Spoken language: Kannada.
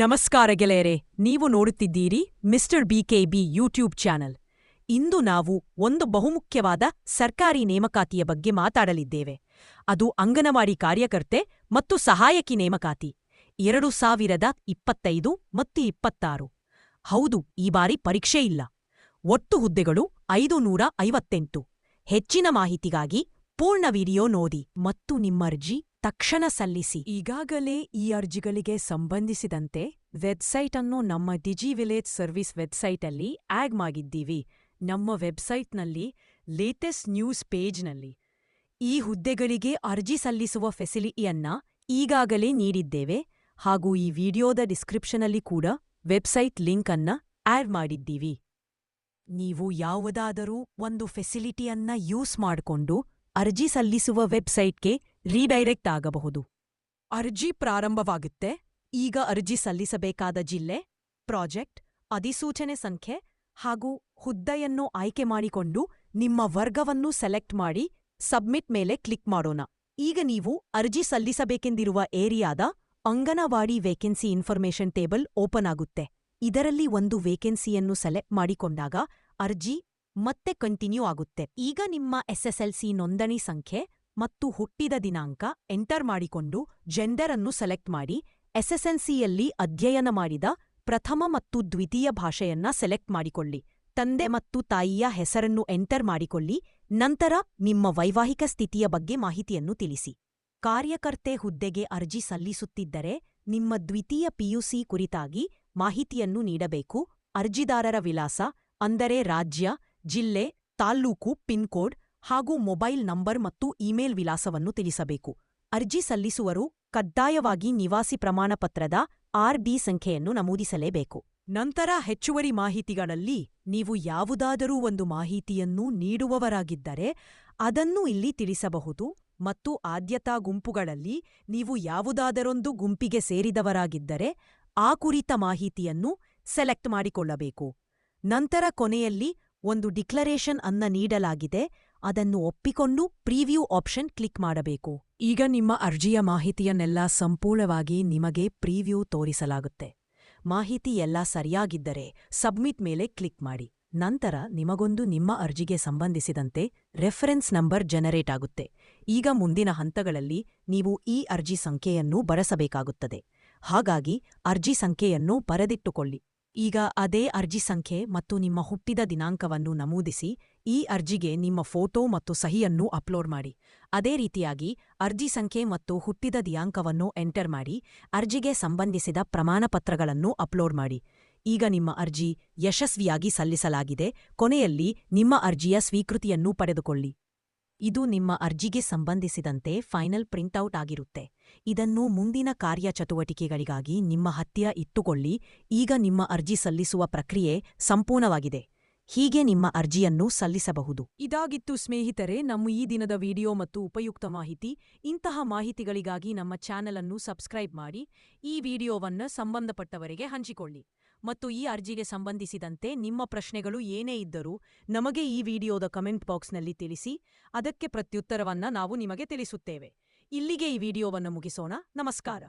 ನಮಸ್ಕಾರ ಗೆಳೆಯರೆ, ನೀವು ನೋಡುತ್ತಿದ್ದೀರಿ ಮಿಸ್ಟರ್ ಬಿಕೆಬಿ ಯೂಟ್ಯೂಬ್ ಚಾನಲ್. ಇಂದು ನಾವು ಒಂದು ಬಹುಮುಖ್ಯವಾದ ಸರ್ಕಾರಿ ನೇಮಕಾತಿಯ ಬಗ್ಗೆ ಮಾತಾಡಲಿದ್ದೇವೆ. ಅದು ಅಂಗನವಾಡಿ ಕಾರ್ಯಕರ್ತೆ ಮತ್ತು ಸಹಾಯಕಿ ನೇಮಕಾತಿ, ಎರಡು ಸಾವಿರದ ಇಪ್ಪತ್ತೈದು ಮತ್ತು ಇಪ್ಪತ್ತಾರು. ಹೌದು, ಈ ಬಾರಿ ಪರೀಕ್ಷೆ ಇಲ್ಲ. ಒಟ್ಟು ಹುದ್ದೆಗಳು ಐದು ನೂರ ಐವತ್ತೆಂಟು. ಹೆಚ್ಚಿನ ಮಾಹಿತಿಗಾಗಿ ಪೂರ್ಣ ವಿಡಿಯೋ ನೋಡಿ ಮತ್ತು ನಿಮ್ಮ ಅರ್ಜಿ ತಕ್ಷಣ ಸಲ್ಲಿಸಿ. ಈಗಾಗಲೇ ಈ ಅರ್ಜಿಗಳಿಗೆ ಸಂಬಂಧಿಸಿದಂತೆ ವೆಬ್ಸೈಟ್ ಅನ್ನು ನಮ್ಮ ಡಿಜಿ ವಿಲೇಜ್ ಸರ್ವಿಸ್ ವೆಬ್ಸೈಟಲ್ಲಿ ಆಗ್ ಮಾಡಿದ್ದೀವಿ. ನಮ್ಮ ವೆಬ್ಸೈಟ್ನಲ್ಲಿ ಲೇಟೆಸ್ಟ್ ನ್ಯೂಸ್ ಪೇಜ್ನಲ್ಲಿ. ಈ ಹುದ್ದೆಗಳಿಗೆ ಅರ್ಜಿ ಸಲ್ಲಿಸುವ ಫೆಸಿಲಿಟಿಯನ್ನ ಈಗಾಗಲೇ ನೀಡಿದ್ದೇವೆ ಹಾಗೂ ಈ ವಿಡಿಯೋದ ಡಿಸ್ಕ್ರಿಪ್ಷನಲ್ಲಿ ಕೂಡ ವೆಬ್ಸೈಟ್ ಲಿಂಕ್ ಅನ್ನ ಆಡ್ ಮಾಡಿದ್ದೀವಿ. ನೀವು ಯಾವುದಾದರೂ ಒಂದು ಫೆಸಿಲಿಟಿಯನ್ನ ಯೂಸ್ ಮಾಡಿಕೊಂಡು ಅರ್ಜಿ ಸಲ್ಲಿಸುವ ವೆಬ್ಸೈಟ್ಗೆ ರೀಡೈರೆಕ್ಟ್ ಆಗಬಹುದು. ಅರ್ಜಿ ಪ್ರಾರಂಭವಾಗುತ್ತೆ. ಈಗ ಅರ್ಜಿ ಸಲ್ಲಿಸಬೇಕಾದ ಜಿಲ್ಲೆ, ಪ್ರಾಜೆಕ್ಟ್, ಅಧಿಸೂಚನೆ ಸಂಖ್ಯೆ ಹಾಗೂ ಹುದ್ದೆಯನ್ನು ಆಯ್ಕೆ ಮಾಡಿಕೊಂಡು ನಿಮ್ಮ ವರ್ಗವನ್ನು ಸೆಲೆಕ್ಟ್ ಮಾಡಿ ಸಬ್ಮಿಟ್ ಮೇಲೆ ಕ್ಲಿಕ್ ಮಾಡೋಣ. ಈಗ ನೀವು ಅರ್ಜಿ ಸಲ್ಲಿಸಬೇಕೆಂದಿರುವ ಏರಿಯಾದ anganwadi vacancy information table open ಆಗುತ್ತೆ. ಇದರಲ್ಲಿ ಒಂದು ವೇಕೆನ್ಸಿಯನ್ನು ಸೆಲೆಕ್ಟ್ ಮಾಡಿಕೊಂಡಾಗ ಅರ್ಜಿ ಮತ್ತೆ ಕಂಟಿನ್ಯೂ ಆಗುತ್ತೆ. ಈಗ ನಿಮ್ಮ ಎಸ್ಎಸ್ಎಲ್ಸಿ ನೋಂದಣಿ ಸಂಖ್ಯೆ ಮತ್ತು ಹುಟ್ಟಿದ ದಿನಾಂಕ ಎಂಟರ್ ಮಾಡಿಕೊಂಡು ಜೆಂಡರ್ ಅನ್ನು ಸೆಲೆಕ್ಟ್ ಮಾಡಿ ಎಸ್ಎಸ್ಎಲ್ಸಿಯಲ್ಲಿ ಅಧ್ಯಯನ ಮಾಡಿದ ಪ್ರಥಮ ಮತ್ತು ದ್ವಿತೀಯ ಭಾಷೆಯನ್ನ ಸೆಲೆಕ್ಟ್ ಮಾಡಿಕೊಳ್ಳಿ. ತಂದೆ ಮತ್ತು ತಾಯಿಯ ಹೆಸರನ್ನು ಎಂಟರ್ ಮಾಡಿಕೊಳ್ಳಿ. ನಂತರ ನಿಮ್ಮ ವೈವಾಹಿಕ ಸ್ಥಿತಿಯ ಬಗ್ಗೆ ಮಾಹಿತಿಯನ್ನು ತಿಳಿಸಿ. ಕಾರ್ಯಕರ್ತೆ ಹುದ್ದೆಗೆ ಅರ್ಜಿ ಸಲ್ಲಿಸುತ್ತಿದ್ದರೆ ನಿಮ್ಮ ದ್ವಿತೀಯ ಪಿಯುಸಿ ಕುರಿತಾಗಿ ಮಾಹಿತಿಯನ್ನು ನೀಡಬೇಕು. ಅರ್ಜಿದಾರರ ವಿಳಾಸ ಅಂದರೆ ರಾಜ್ಯ ಜಿಲ್ಲೆ, ತಾಲ್ಲೂಕು, ಪಿನ್ಕೋಡ್ ಹಾಗೂ ಮೊಬೈಲ್ ನಂಬರ್ ಮತ್ತು ಇಮೇಲ್ ವಿಳಾಸವನ್ನು ತಿಳಿಸಬೇಕು. ಅರ್ಜಿ ಸಲ್ಲಿಸುವರು ಕಡ್ಡಾಯವಾಗಿ ನಿವಾಸಿ ಪ್ರಮಾಣಪತ್ರದ ಆರ್ ಡಿ ಸಂಖ್ಯೆಯನ್ನು ನಮೂದಿಸಲೇಬೇಕು. ನಂತರ ಹೆಚ್ಚುವರಿ ಮಾಹಿತಿಗಳಲ್ಲಿ ನೀವು ಯಾವುದಾದರೂ ಒಂದು ಮಾಹಿತಿಯನ್ನು ನೀಡುವವರಾಗಿದ್ದರೆ ಅದನ್ನು ಇಲ್ಲಿ ತಿಳಿಸಬಹುದು ಮತ್ತು ಆದ್ಯತಾ ಗುಂಪುಗಳಲ್ಲಿ ನೀವು ಯಾವುದಾದರೊಂದು ಗುಂಪಿಗೆ ಸೇರಿದವರಾಗಿದ್ದರೆ ಆ ಕುರಿತ ಮಾಹಿತಿಯನ್ನು ಸೆಲೆಕ್ಟ್ ಮಾಡಿಕೊಳ್ಳಬೇಕು. ನಂತರ ಕೊನೆಯಲ್ಲಿ ಒಂದು ಡಿಕ್ಲರೇಷನ್ ಅನ್ನ ನೀಡಲಾಗಿದೆ. ಅದನ್ನು ಒಪ್ಪಿಕೊಂಡು ಪ್ರಿವ್ಯೂ ಆಪ್ಷನ್ ಕ್ಲಿಕ್ ಮಾಡಬೇಕು. ಈಗ ನಿಮ್ಮ ಅರ್ಜಿಯ ಮಾಹಿತಿಯನ್ನೆಲ್ಲ ಸಂಪೂರ್ಣವಾಗಿ ನಿಮಗೆ ಪ್ರಿವ್ಯೂ ತೋರಿಸಲಾಗುತ್ತೆ. ಮಾಹಿತಿ ಎಲ್ಲ ಸರಿಯಾಗಿದ್ದರೆ ಸಬ್ಮಿಟ್ ಮೇಲೆ ಕ್ಲಿಕ್ ಮಾಡಿ. ನಂತರ ನಿಮಗೊಂದು ನಿಮ್ಮ ಅರ್ಜಿಗೆ ಸಂಬಂಧಿಸಿದಂತೆ ರೆಫರೆನ್ಸ್ ನಂಬರ್ ಜನರೇಟ್ ಆಗುತ್ತೆ. ಈಗ ಮುಂದಿನ ಹಂತಗಳಲ್ಲಿ ನೀವು ಈ ಅರ್ಜಿ ಸಂಖ್ಯೆಯನ್ನು ಬರೆಸಬೇಕಾಗುತ್ತದೆ ಹಾಗಾಗಿ ಅರ್ಜಿ ಸಂಖ್ಯೆಯನ್ನು ಬರೆದಿಟ್ಟುಕೊಳ್ಳಿ. ಈಗ ಅದೇ ಅರ್ಜಿ ಸಂಖ್ಯೆ ಮತ್ತು ನಿಮ್ಮ ಹುಟ್ಟಿದ ದಿನಾಂಕವನ್ನು ನಮೂದಿಸಿ, ಈ ಅರ್ಜಿಗೆ ನಿಮ್ಮ ಫೋಟೋ ಮತ್ತು ಸಹಿಯನ್ನು ಅಪ್ಲೋಡ್ ಮಾಡಿ. ಅದೇ ರೀತಿಯಾಗಿ ಅರ್ಜಿ ಸಂಖ್ಯೆ ಮತ್ತು ಹುಟ್ಟಿದ ದಿನಾಂಕವನ್ನು ಎಂಟರ್ ಮಾಡಿ, ಅರ್ಜಿಗೆ ಸಂಬಂಧಿಸಿದ ಪ್ರಮಾಣಪತ್ರಗಳನ್ನು ಅಪ್ಲೋಡ್ ಮಾಡಿ. ಈಗ ನಿಮ್ಮ ಅರ್ಜಿ ಯಶಸ್ವಿಯಾಗಿ ಸಲ್ಲಿಸಲಾಗಿದೆ, ಕೊನೆಯಲ್ಲಿ ನಿಮ್ಮ ಅರ್ಜಿಯ ಸ್ವೀಕೃತಿಯನ್ನು ಪಡೆದುಕೊಳ್ಳಿ. ಇದು ನಿಮ್ಮ ಅರ್ಜಿಗೆ ಸಂಬಂಧಿಸಿದಂತೆ ಫೈನಲ್ ಪ್ರಿಂಟೌಟ್ ಆಗಿರುತ್ತೆ. ಇದನ್ನು ಮುಂದಿನ ಕಾರ್ಯಚಟುವಟಿಕೆಗಳಿಗಾಗಿ ನಿಮ್ಮ ಹತ್ತಿರ ಇಟ್ಟುಕೊಳ್ಳಿ. ಈಗ ನಿಮ್ಮ ಅರ್ಜಿ ಸಲ್ಲಿಸುವ ಪ್ರಕ್ರಿಯೆ ಸಂಪೂರ್ಣವಾಗಿದೆ. ಹೀಗೆ ನಿಮ್ಮ ಅರ್ಜಿಯನ್ನು ಸಲ್ಲಿಸಬಹುದು. ಇದಾಗಿತ್ತು ಸ್ನೇಹಿತರೆ, ನಮ್ಮ ಈ ದಿನದ ವಿಡಿಯೋ ಮತ್ತು ಉಪಯುಕ್ತ ಮಾಹಿತಿ. ಇಂತಹ ಮಾಹಿತಿಗಳಿಗಾಗಿ ನಮ್ಮ ಚಾನೆಲ್ ಅನ್ನು ಸಬ್ಸ್ಕ್ರೈಬ್ ಮಾಡಿ. ಈ ವಿಡಿಯೋವನ್ನ ಸಂಬಂಧಪಟ್ಟವರಿಗೆ ಹಂಚಿಕೊಳ್ಳಿ. ಮತ್ತು ಈ ಅರ್ಜಿಗೆ ಸಂಬಂಧಿಸಿದಂತೆ ನಿಮ್ಮ ಪ್ರಶ್ನೆಗಳು ಏನೇ ಇದ್ದರೂ ನಮಗೆ ಈ ವಿಡಿಯೋದ ಕಮೆಂಟ್ ಬಾಕ್ಸ್ನಲ್ಲಿ ತಿಳಿಸಿ, ಅದಕ್ಕೆ ಪ್ರತ್ಯುತ್ತರವನ್ನ ನಾವು ನಿಮಗೆ ತಿಳಿಸುತ್ತೇವೆ. ಇಲ್ಲಿಗೆ ಈ ವಿಡಿಯೋವನ್ನು ಮುಗಿಸೋಣ. ನಮಸ್ಕಾರ.